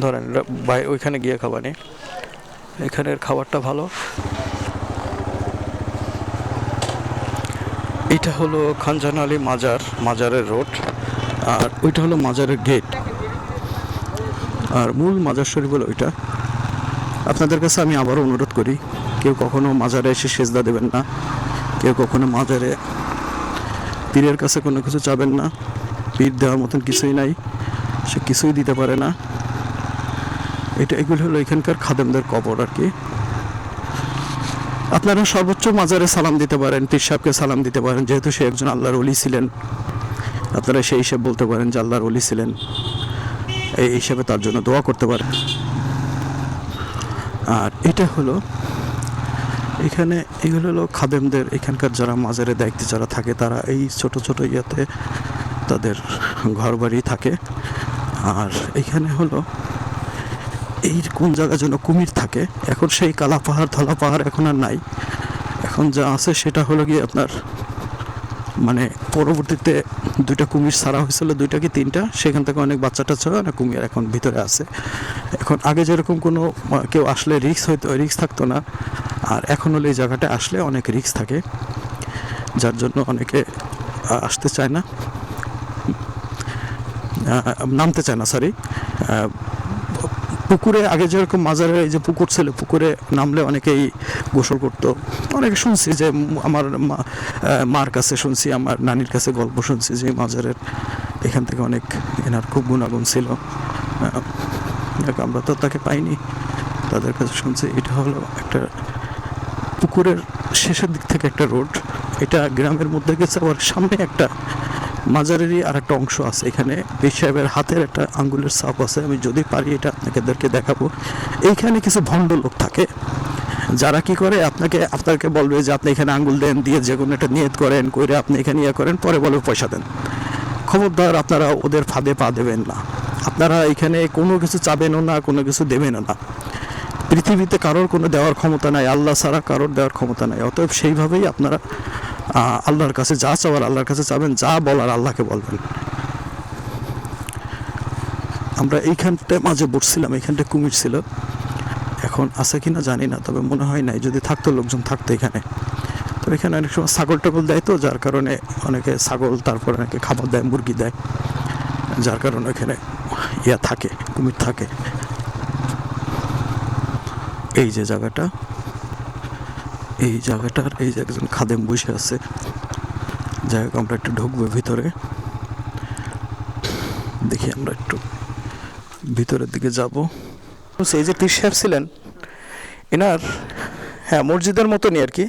ধরেন ওইখানে গিয়ে খাবানি এখানের খাবারটা ভালো। এটা হলো খানজান আলী মাজার, মাজারের রোড। আর ওইটা হলো মাজারের গেট। আর মূল মাজার শরীফ হলো ওইটা। আপনাদের কাছে আমি আবারও অনুরোধ করি, কেউ কখনো মাজারে এসে সেজদা দেবেন না। কেউ কখনো মাজারে পীরের কাছে কোনো কিছু চাবেন না। পীর দেওয়ার মতন কিছুই নাই। সে কিছুই দিতে পারে না। এটা এগুলো হলো এখানকার খাদেমদের কবর আর কি। আপনারা সর্বোচ্চ মাজারে সালাম দিতে পারেন, পীর সাহেবকে সালাম দিতে পারেন, যেহেতু সে একজন আল্লাহর অলি ছিলেন। আপনারা সেই হিসেবে বলতে পারেন যে আল্লাহর অলি ছিলেন। এই হিসাবে তার জন্য দোয়া করতে পারেন। আর এটা হলো, এখানে এগুলো হলো খাদেমদের এখানকার যারা মাজারে দায়িত্বে যারা থাকে, তারা এই ছোট ছোট ইয়েতে তাদের ঘর বাড়ি থাকে। আর এখানে হলো এই কোন জায়গায় যেন কুমির থাকে? এখন সেই কালা পাহাড়, ধলা পাহাড় এখন আর নাই। এখন যা আছে সেটা হলো গিয়ে আপনার মানে পরবর্তীতে দুইটা কুমির ছাড়া হয়েছিল, দুইটা কি তিনটা? সেখান থেকে অনেক বাচ্চা টাচ্চা হয় না কুমির এখন ভিতরে আছে। এখন আগে যেরকম কোনো কেউ আসলে রিক্স হয়তো রিক্স থাকতো না। আর এখন হলে এই জায়গাটা আসলে অনেক রিক্স থাকে, যার জন্য অনেকে আসতে চায় না। নামতে চায় না সরি পুকুরে আগে যেরকম মাজারে এই যে পুকুর ছিল, পুকুরে নামলে অনেকেই গোসল করতো। অনেকে শুনছি যে আমার মার কাছে শুনছি, আমার নানির কাছে গল্প শুনছি যে মাজারের এখান থেকে অনেক এনার খুব গুণাগুণ ছিল। আমরা তো তাকে পাইনি। তাদের কাছে শুনছি, এটা হলো একটা পুকুরের শেষের দিক থেকে একটা রোড। এটা গ্রামের মধ্যে গেছে আবার সামনে একটা মাজারেরই আর একটা অংশ আছে। এখানে পীর সাহেবের হাতের একটা আঙ্গুলের ছাপ আছে। আমি যদি পারি এটা আপনাদেরকে দেখাবো। এইখানে কিছু ভণ্ড লোক থাকে। যারা কি করে? আপনাকে আপনাকে বলবে যে আপনি এখানে আঙ্গুল দেন, দিয়ে যে কোনো একটা নিয়ত করেন করে আপনি এখানে ইয়ে করেন, পরে বলবে পয়সা দেন। খবরদার আপনারা ওদের ফাঁদে পা দেবেন না। আপনারা এখানে কোনো কিছু চাবেনও না, কোনো কিছু দেবেনও না। পৃথিবীতে কারোর কোনো দেওয়ার ক্ষমতা নাই, আল্লাহ ছাড়া কারোর দেওয়ার ক্ষমতা নাই। অতএব সেইভাবেই আপনারা আল্লাহর কাছে যা চাওয়ার আল্লাহর কাছে চাবেন, যা বলার আল্লাহকে বলবেন। আমরা এইখানটায় মাঝে বসছিলাম এইখানটা কুমির ছিল। এখন আছে কি না জানি না, তবে মনে হয় নাই, যদি থাকতো লোকজন থাকতো এখানে। তো এখানে অনেক সময় ছাগল টাগল দেয় তো, যার কারণে অনেকে ছাগল, তারপর অনেকে খাবার দেয়, মুরগি দেয়, যার কারণে এখানে ইয়া থাকে, কুমির থাকে। এই যে জায়গাটা। এই জায়গাটার এই যে একজন খাদেম বসে আছে। যাই হোক আমরা একটু ঢুকবো ভিতরে। দেখি আমরা একটু ভিতরের দিকে যাব। এই যে পীর সাহেব ছিলেন, এনার হ্যাঁ মসজিদের মতনই আর কি।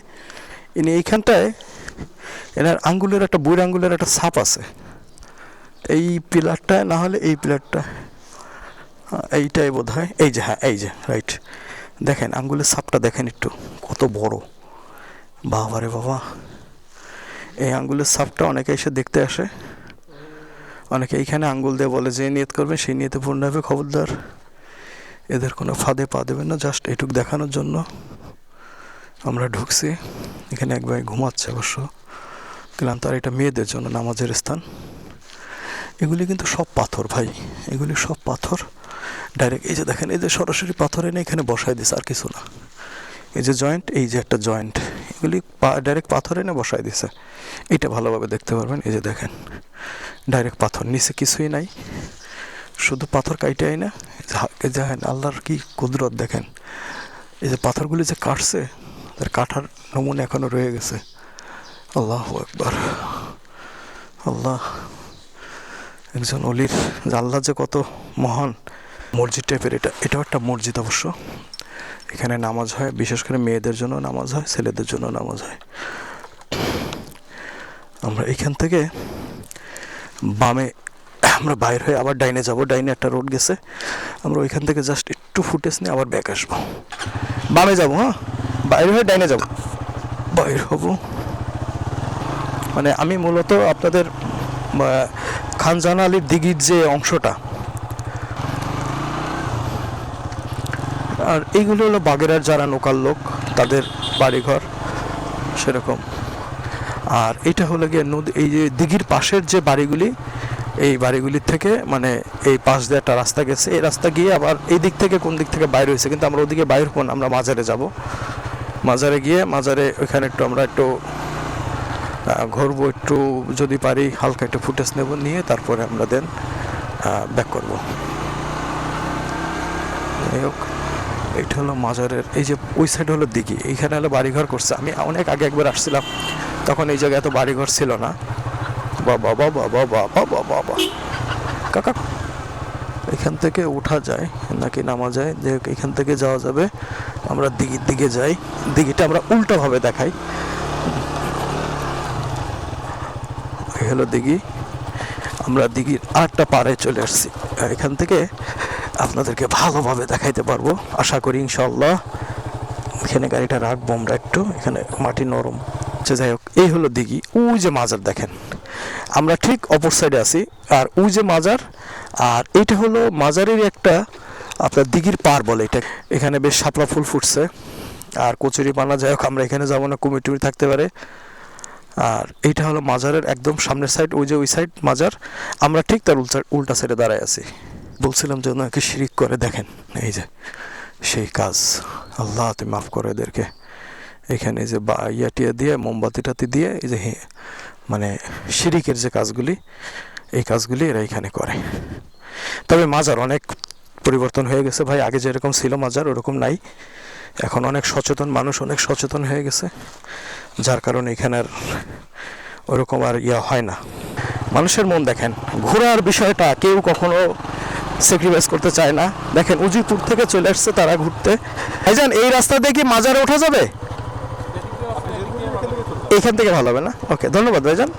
ইনি এইখানটায়, এনার আঙ্গুলের একটা, বুড়ি আঙ্গুলের একটা ছাপ আছে। এই পিলারটায় না হলে এই পিলারটা এইটাই বোধ হয় এই যে হ্যাঁ এই যে, রাইট। দেখেন, আঙ্গুলের ছাপটা দেখেন একটু, কত বড়। বাবা রে বাবা। এই আঙ্গুলের সাপটা অনেকে এসে দেখতে আসে। অনেকে এইখানে আঙ্গুল দিয়ে বলে যে নিয়ত করবে, সেই নিয়তে পূর্ণ হবে, খবরদার। এদের কোনো ফাঁদে পা দেবেন না, জাস্ট এটুক দেখানোর জন্য। আমরা ঢুকছি, এখানে এক ভাই ঘুমাচ্ছে অবশ্য। গেলাম তার এটা মেয়েদের জন্য নামাজের স্থান। এগুলি কিন্তু সব পাথর ভাই, এগুলি সব পাথর। ডাইরেক্ট এই যে দেখেন, এই যে সরাসরি পাথর এনে এখানে বসায় দিছে, আর কিছু না। এই যে জয়েন্ট, এই যে একটা জয়েন্ট। এগুলি ডাইরেক্ট পাথর এনে বসায় দিছে। এটা ভালোভাবে দেখতে পারবেন, এই যে দেখেন। ডাইরেক্ট পাথর, নিচে কিছুই নাই। শুধু পাথর কাইটে আই না দেখেন আল্লাহর কি কুদরত দেখেন। এই যে পাথরগুলি যে কাটছে, তার কাঠার নমুনা এখনও রয়ে গেছে। আল্লাহ একবার আল্লাহ, একজন অলির আল্লাহ যে কত মহান মসজিদ টাইপের এটা, এটাও একটা মসজিদ অবশ্য। এখানে নামাজ হয়, বিশেষ করে মেয়েদের জন্য নামাজ হয়, ছেলেদের জন্য নামাজ হয়। আমরা এখান থেকে বামে আমরা বাইর হয়ে আবার ডাইনে যাব, ডাইনে একটা রোড গেছে। আমরা ওইখান থেকে জাস্ট একটু ফুটেজ নিয়ে আবার ব্যাক আসব। বামে যাব হ্যাঁ? বাইরে হয়ে ডাইনে যাব। বাইর হব। মানে আমি মূলত আপনাদের খানজান আলীর দিঘির যে অংশটা আর এইগুলো হলো বাগেরার যারা লোকাল লোক, তাদের বাড়িঘর সেরকম। আর এটা হলো গিয়ে নদী, এই যে দিঘির পাশের যে বাড়িগুলি, এই বাড়িগুলির থেকে মানে এই পাশ দিয়ে একটা রাস্তা গেছে। এই রাস্তা গিয়ে আবার এই দিক থেকে কোন দিক থেকে বাইরে হয়েছে, কিন্তু আমরা ওদিকে বাইর হব আমরা মাজারে যাব। মাজারে গিয়ে, মাজারে ওইখানে একটু আমরা একটু ঘুরবো একটু, যদি পারি হালকা একটু ফুটেজ নেব, নিয়ে তারপরে আমরা দেন ব্যাক করব। যাই হোক। এইটা হলো মাজারের, এই যে ওই সাইড হলো দিঘি, এইখানে হলো বাড়িঘর করছে। আমি অনেক আগে একবার আসছিলাম, তখন এই জায়গায় এত বাড়িঘর ছিল না। বাবা বাবা বাবা বাবা বাবা কাকা, এখান থেকে ওঠা যায় নাকি নামা যায়? যে এখান থেকে যাওয়া যাবে। আমরা দিঘির দিকে যাই। দিঘিটা আমরা উল্টোভাবে দেখাই। হলো দিঘি। আমরা দিঘির আটটা পাড়ে চলে আসছি। এখান থেকে আপনাদেরকে ভালোভাবে দেখাইতে পারব। আশা করি ইনশাল্লাহ এখানে গাড়িটা রাখব আমরা একটু। এখানে মাটি নরম। আচ্ছা যাই হোক, এই হলো দিঘি। ওই যে মাজার দেখেন। আমরা ঠিক অপর সাইডে আছি। আর ওই যে মাজার, আর এইটা হলো মাজারের একটা আপনার দিঘির পার বলে এটা। এখানে বেশ শাপলা ফুল ফুটছে। আর কচুরি পানা, যাই হোক, আমরা এখানে যাব না, কুমির টুমির থাকতে পারে। আর এইটা হলো মাজারের একদম সামনের সাইড ওই যে ওই সাইড মাজার। আমরা ঠিক তার উল্টা উল্টা সাইডে দাঁড়ায় আছি। বলছিলাম যে ওনাকে শিরিক করে দেখেন। এই যে, সেই কাজ। আল্লাহ, তুমি মাফ করো এদেরকে। এখানে যে বা ইয়াটিয়া দিয়ে, মোমবাতি টাতি দিয়ে, এই যে মানে শিরিকের যে কাজগুলি, এই কাজগুলি এরা এখানে করে। তবে মাজার অনেক পরিবর্তন হয়ে গেছে ভাই। আগে যেরকম ছিল মাজার, ওরকম নাই। এখন অনেক সচেতন মানুষ, অনেক সচেতন হয়ে গেছে। যার কারণে এখানে আর ওরকম আর ইয়া হয় না। মানুষের মন দেখেন, ঘোরার বিষয়টা কেউ কখনো স্যাক্রিফাইস করতে চায় না। দেখেন উজিপুর থেকে চলে আসছে তারা ঘুরতে। ভাইজান, এই রাস্তা দিয়ে কি মাজারে ওঠা যাবে? এইখান থেকে ভালো হবে না? ওকে ধন্যবাদ ভাইজান।